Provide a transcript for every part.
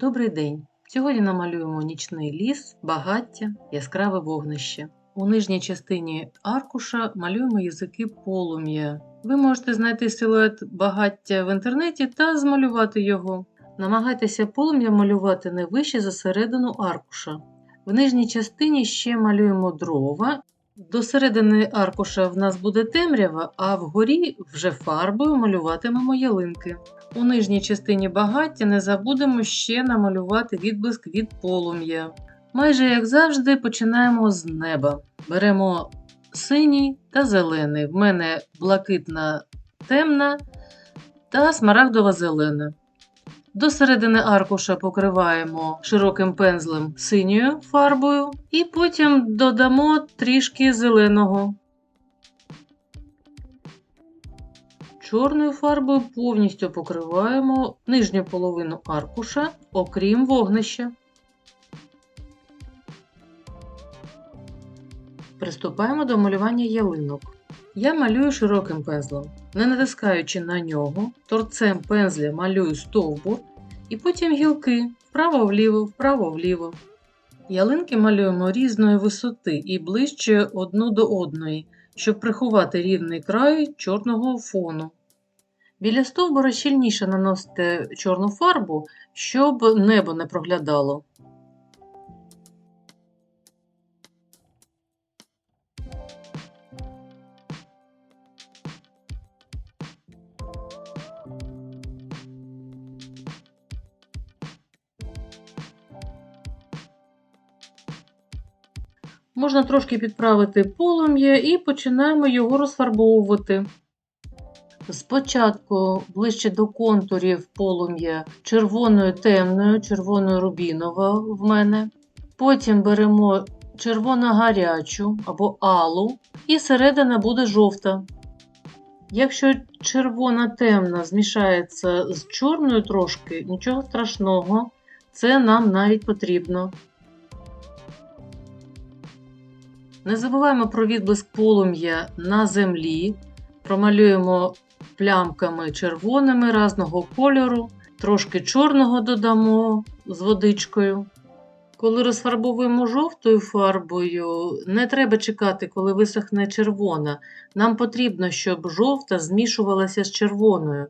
Добрий день! Сьогодні намалюємо нічний ліс, багаття, яскраве вогнище. У нижній частині аркуша малюємо язики полум'я. Ви можете знайти силует багаття в інтернеті та змалювати його. Намагайтеся полум'я малювати не вище за середину аркуша. В нижній частині ще малюємо дрова. До середини аркуша в нас буде темрява, а вгорі вже фарбою малюватимемо ялинки. У нижній частині багаття не забудемо ще намалювати відблиск від полум'я. Майже як завжди, починаємо з неба. Беремо синій та зелений. В мене блакитна темна та смарагдова зелена. До середини аркуша покриваємо широким пензлем синьою фарбою і потім додамо трішки зеленого. Чорною фарбою повністю покриваємо нижню половину аркуша, окрім вогнища. Приступаємо до малювання ялинок. Я малюю широким пензлем, не натискаючи на нього, торцем пензля малюю стовбур і потім гілки вправо-вліво, вправо-вліво. Ялинки малюємо різної висоти і ближче одну до одної, щоб приховати рівний край чорного фону. Біля стовбура щільніше наносите чорну фарбу, щоб небо не проглядало. Можна трошки підправити полум'я і починаємо його розфарбовувати. Спочатку ближче до контурів полум'я червоною темною, червоною рубінова в мене. Потім беремо червоно-гарячу або алу, і середина буде жовта. Якщо червона темна змішається з чорною трошки, нічого страшного, це нам навіть потрібно. Не забуваємо про відблиск полум'я на землі, промалюємо плямками червоними різного кольору, трошки чорного додамо з водичкою. Коли розфарбовуємо жовтою фарбою, не треба чекати, коли висохне червона. Нам потрібно, щоб жовта змішувалася з червоною.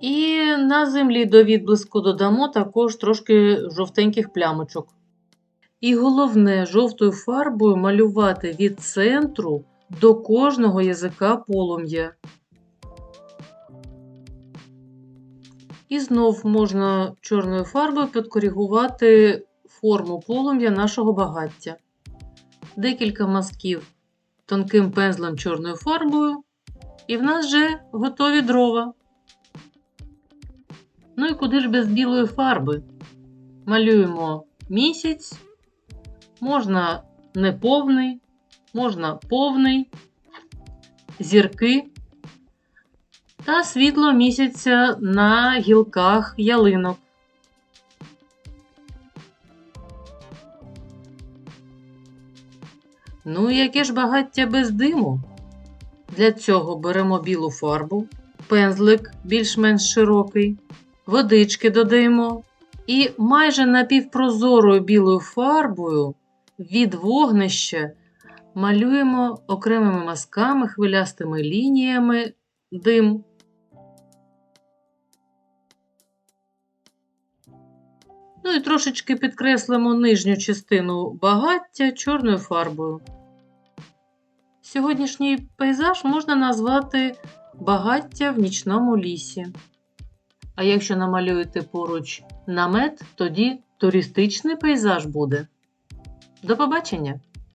І на землі до відблиску додамо також трошки жовтеньких плямочок. І головне, жовтою фарбою малювати від центру до кожного язика полум'я. І знов можна чорною фарбою підкоригувати форму полум'я нашого багаття. Декілька мазків тонким пензлем чорною фарбою, і в нас вже готові дрова. Ну і куди ж без білої фарби? Малюємо місяць, можна неповний, можна повний, зірки та світло місяця на гілках ялинок. Ну яке ж багаття без диму? Для цього беремо білу фарбу, пензлик більш-менш широкий, водички додаємо і майже напівпрозорою білою фарбою від вогнища малюємо окремими мазками, хвилястими лініями дим. Ну і трошечки підкреслимо нижню частину багаття чорною фарбою. Сьогоднішній пейзаж можна назвати багаття в нічному лісі. А якщо намалюєте поруч намет, тоді туристичний пейзаж буде. До побачення!